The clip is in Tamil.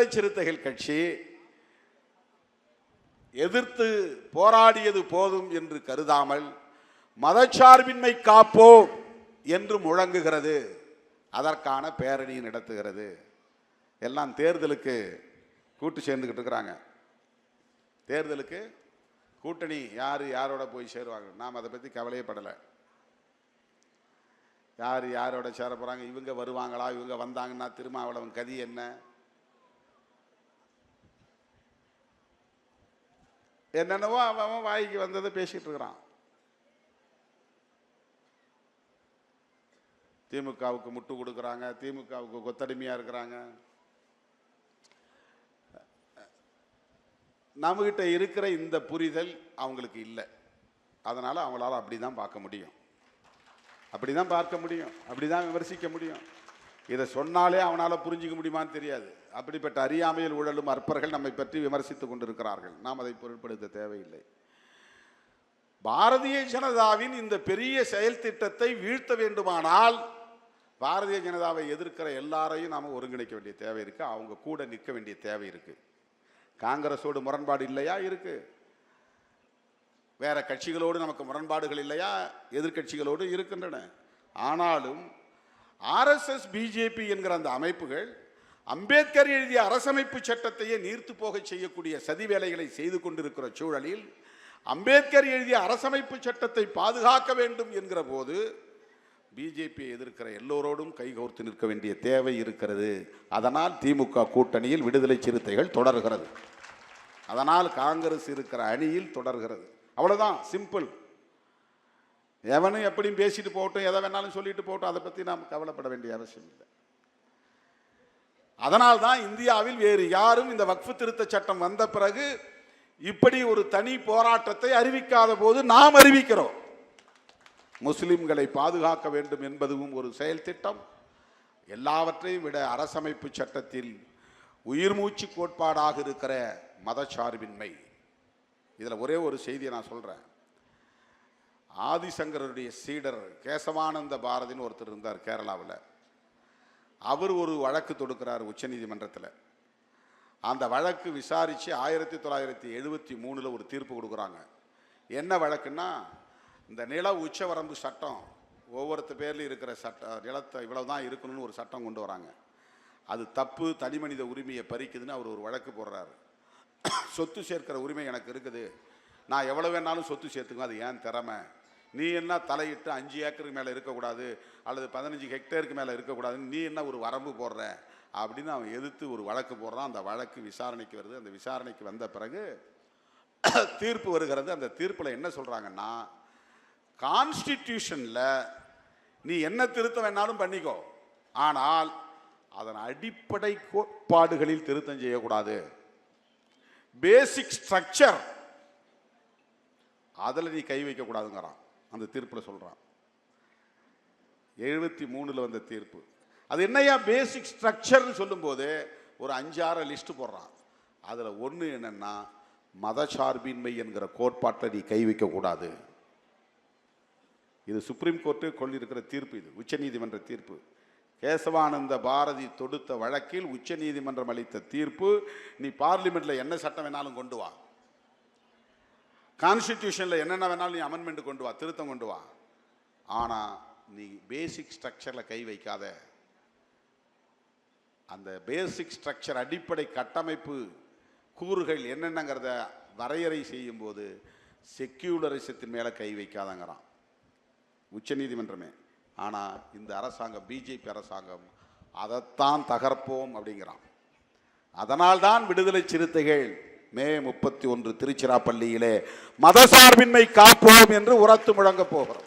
சிறுத்தைகள் கட்சி எதிர்த்து போராடியது போதும் என்று கருதாமல் மதச்சார்பின்மை காப்போம் என்று முழங்குகிறது. அதற்கான பேரணி நடத்துகிறது. எல்லாம் தேர்தலுக்கு கூட்டு சேர்ந்துக்கிட்டு இருக்கிறாங்க. தேர்தலுக்கு கூட்டணி யார் யாரோட போய் சேருவாங்க? நாம் அதை பற்றி கவலையே படலை. யார் யாரோட சேர போகிறாங்க இவங்க வருவாங்களா? இவங்க வந்தாங்கன்னா திருமாவளவன் கதி என்ன? என்னென்னவோ அவன் அவன் வாய்க்கு வந்ததை பேசிகிட்டு இருக்கிறான். திமுகவுக்கு முட்டு கொடுக்குறாங்க திமுகவுக்கு கொத்தடிமையாக இருக்கிறாங்க. நம்மகிட்ட இருக்கிற இந்த புரிதல் அவங்களுக்கு இல்லை. அதனால் அவங்களால அப்படி தான் பார்க்க முடியும். அப்படி தான் பார்க்க முடியும். அப்படி தான் விமர்சிக்க முடியும். இதை சொன்னாலே அவனால் புரிஞ்சிக்க முடியுமான்னு தெரியாது. அப்படிப்பட்ட அறியாமையில் உழலும் அற்பர்கள் நம்மை பற்றி விமர்சித்துக் கொண்டிருக்கிறார்கள். நாம் அதை பொருட்படுத்த தேவையில்லை. பாரதிய ஜனதாவின் இந்த பெரிய செயல் திட்டத்தை வீழ்த்த வேண்டுமானால் பாரதிய ஜனதாவை எதிர்க்கிற எல்லாரையும் நாம் ஒருங்கிணைக்க வேண்டிய தேவை இருக்குது அவங்க கூட நிற்க வேண்டிய தேவை இருக்குது காங்கிரஸோடு முரண்பாடு இல்லையா இருக்குது வேற கட்சிகளோடு நமக்கு முரண்பாடுகள் இல்லையா? எதிர்கட்சிகளோடு இருக்கின்றன. ஆனாலும் ஆர்எஸ்எஸ் பிஜேபி என்கிற அந்த அமைப்புகள் அம்பேத்கர் எழுதிய அரசமைப்பு சட்டத்தையே நீர்த்து போகச் செய்யக்கூடிய சதி வேலைகளை செய்து கொண்டிருக்கிற சூழலில் அம்பேத்கர் எழுதிய அரசமைப்பு சட்டத்தை பாதுகாக்க வேண்டும் என்கிற போது பிஜேபியை எதிர்க்கிற எல்லோரோடும் கைகோர்த்து நிற்க வேண்டிய தேவை இருக்கிறது. அதனால் திமுக கூட்டணியில் விடுதலை சிறுத்தைகள் தொடர்கிறது. அதனால் காங்கிரஸ் இருக்கிற அணியில் தொடர்கிறது. அவ்வளோதான் சிம்பிள் எவனும் எப்படியும் பேசிட்டு போகட்டும் எதை வேணாலும் சொல்லிட்டு போகட்டும் அதை பற்றி நாம் கவலைப்பட வேண்டிய அவசியம் இல்லை. அதனால் தான் இந்தியாவில் வேறு யாரும் இந்த வக்ஃபு திருத்த சட்டம் வந்த பிறகு இப்படி ஒரு தனி போராட்டத்தை அறிவிக்காத போது நாம் அறிவிக்கிறோம். முஸ்லிம்களை பாதுகாக்க வேண்டும் என்பதும் ஒரு செயல் திட்டம் எல்லாவற்றையும் விட அரசமைப்பு சட்டத்தில் உயிர் மூச்சு கோட்பாடாக இருக்கிற மதச்சார்பின்மை. இதில் ஒரே ஒரு செய்தியை நான் சொல்கிறேன் ஆதிசங்கரருடைய சீடர் கேசவானந்த பாரதின்னு ஒருத்தர் இருந்தார் கேரளாவில். அவர் ஒரு வழக்கு தொடுக்கிறார் உச்சநீதிமன்றத்தில். அந்த வழக்கு விசாரித்து ஆயிரத்தி தொள்ளாயிரத்தி எழுபத்தி மூணில் ஒரு தீர்ப்பு கொடுக்குறாங்க. என்ன வழக்குன்னா இந்த நில உச்சவரம்பு சட்டம் ஒவ்வொருத்த பேர்லையும் இருக்கிற சட்ட நிலத்தை இவ்வளவு தான் இருக்கணும்னு ஒரு சட்டம் கொண்டு வராங்க. அது தப்பு தனி மனித உரிமையை பறிக்குதுன்னு அவர் ஒரு வழக்கு போடுறாரு. சொத்து சேர்க்கிற உரிமை எனக்கு இருக்குது. நான் எவ்வளோ வேணாலும் சொத்து சேர்த்துக்குவேன் அது ஏன் திறமை? நீ என்ன தலையிட்டு அஞ்சு ஏக்கருக்கு மேலே இருக்கக்கூடாது அல்லது பதினஞ்சு ஹெக்டேருக்கு மேலே இருக்கக்கூடாதுன்னு நீ என்ன ஒரு வரம்பு போடுற? அப்படின்னு அவன் எதிர்த்து ஒரு வழக்கு போடுறான். அந்த வழக்கு விசாரணைக்கு வருது. அந்த விசாரணைக்கு வந்த பிறகு தீர்ப்பு வருகிறது. அந்த தீர்ப்பில் என்ன சொல்கிறாங்கன்னா கான்ஸ்டிடியூஷனில் நீ என்ன திருத்தம் வேணாலும் பண்ணிக்கோ. ஆனால் அதன் அடிப்படை கோட்பாடுகளில் திருத்தம் செய்யக்கூடாது. பேசிக் ஸ்ட்ரக்சர் அதில் நீ கை வைக்கக்கூடாதுங்கிறான். அந்த தீர்ப்பில் சொல்கிறான் எழுபத்தி மூணில் வந்த தீர்ப்பு. அது என்னையா பேசிக் ஸ்ட்ரக்சர்னு சொல்லும்போது ஒரு அஞ்சாறு லிஸ்ட்டு போடுறான். அதில் ஒன்று என்னென்னா மதசார்பின்மை என்கிற கோட்பாட்டில் நீ கை வைக்கக்கூடாது இது சுப்ரீம் கோர்ட்டு கொண்டிருக்கிற தீர்ப்பு இது உச்சநீதிமன்ற தீர்ப்பு. கேசவானந்த பாரதி தொடுத்த வழக்கில் உச்சநீதிமன்றம் அளித்த தீர்ப்பு நீ பார்லிமெண்ட்டில் என்ன சட்டம் வேணாலும் கொண்டு வா. கான்ஸ்டிடியூஷனில் என்னென்ன வேணாலும் நீ அமெண்ட்மெண்ட் கொண்டு வா திருத்தம் கொண்டு வா. ஆனால் நீ பேசிக் ஸ்ட்ரக்சரில் கை வைக்காத. அந்த பேசிக் ஸ்ட்ரக்சர் அடிப்படை கட்டமைப்பு கூறுகள் என்னென்னங்கிறத வரையறை செய்யும் போது செக்யூலரிசத்தின் மேலே கை வைக்காதங்கிறான். உச்சநீதிமன்றமே ஆனால் இந்த அரசாங்கம் பிஜேபி அரசாங்கம் அதைத்தான் தகர்ப்போம் அப்படிங்கிறான். அதனால்தான் விடுதலை சிறுத்தைகள் மே முப்பத்தி ஒன்று திருச்சிராப்பள்ளியிலே மதசார்பின்மை காப்போம் என்று உரத்து முழங்கப் போகிறோம்.